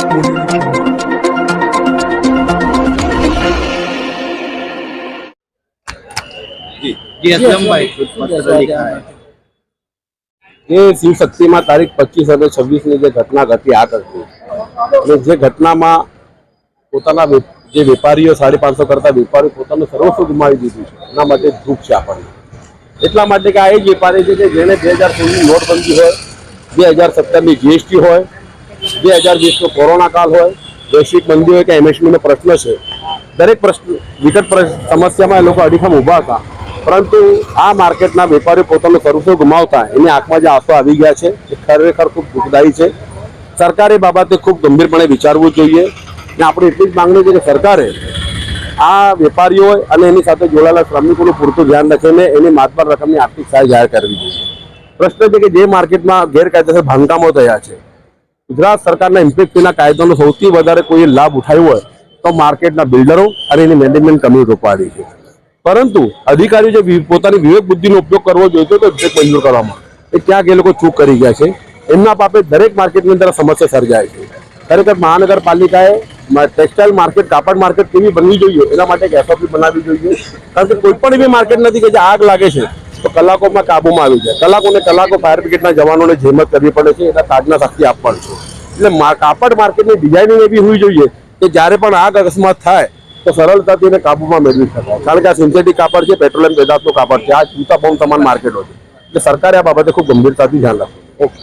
ये શિવશક્તિમાં તારીખ પચીસ અને છવ્વીસની જે ઘટના ઘટી આ ઘટની. અને જે ઘટનામાં પોતાના જે વેપારીઓ સાડી પાંચસો કરતા વેપારીઓ પોતાનું સર્વસ્વ ગુમાવી દીધું છે. એના માટે દુઃખ છે આપણને. એટલા માટે કે આ એ વેપારી છે કે જેને બે હજાર સોળની નોટબંધી હોય બે હજાર સત્તરની જીએસટી હોય બે હજાર વીસનો કોરોના કાળ હોય, વૈશ્વિક મંદી હોય કે એમએસમીનો પ્રશ્ન છે. દરેક પ્રશ્ન, વિકટ સમસ્યામાં એ લોકો અડીખમ ઊભા હતા. પરંતુ આ માર્કેટના વેપારીઓ પોતાનું સર્વસ્વ ગુમાવતા એની આંખમાં જે આંસુ આવી ગયા છે, એ ખરેખર ખૂબ દુઃખદાયી છે. સરકારે બાબતે ખૂબ ગંભીરપણે વિચારવું જોઈએ. ને આપણે એટલી જ માંગણી છે કે સરકારે આ વેપારીઓ અને એની સાથે જોડાયેલા શ્રમિકોનું પૂરતું ધ્યાન રાખીને એની માતબાર રકમની આર્થિક સહાય જાહેર કરવી જોઈએ. પ્રશ્ન છે કે જે માર્કેટમાં ગેરકાયદેસર બાંધકામો થયા છે ગુજરાત સરકારના ઇમ્પેક્ટ ફીના કાયદાનો સૌથી વધારે કોઈ લાભ ઉઠાવ્યો હોય તો માર્કેટના બિલ્ડરો અને એની મેનેજમેન્ટ કમિટી રોકવાની છે. પરંતુ અધિકારીઓ જે પોતાની વિવેક બુદ્ધિનો ઉપયોગ કરવો જોઈતો તો ઇમ્પેક્ટ મંજૂર કરવામાં એ ક્યાંક એ લોકો ચૂક કરી ગયા છે. એમના પાપે દરેક માર્કેટની અંદર સમસ્યા સર્જાય છે. ખરેખર મહાનગરપાલિકાએ ટેક્સટાઇલ માર્કેટ, કાપડ માર્કેટ કેવી બનવી જોઈએ એના માટે એક એસઓપી બનાવવી જોઈએ. કારણ કે કોઈ પણ એવી માર્કેટ નથી કે જે આગ લાગે છે. તો કલાકોમાં કાબુમાં આવી જાય. કલાકોને કલાકો ફાયર બ્રિગેડના જવાનોને જહેમત કરવી પડે છે, એના તાજના શક્તિ આપવાની છે. એટલે કાપડ માર્કેટની ડિઝાઇનિંગ એવી હોવી જોઈએ કે જ્યારે પણ આગ અકસ્માત થાય, તો સરળતાથી એને કાબુમાં મેળવી શકાય. કારણ કે આ સિન્થેટિક કાપડ છે પેટ્રોલિયમ પેદાશનું કાપડ છે. આ જૂતા બોમ્બ સમાન માર્કેટો છે. એટલે સરકારે આ બાબતે ખૂબ ગંભીરતાથી ધ્યાન રાખવું. ઓકે.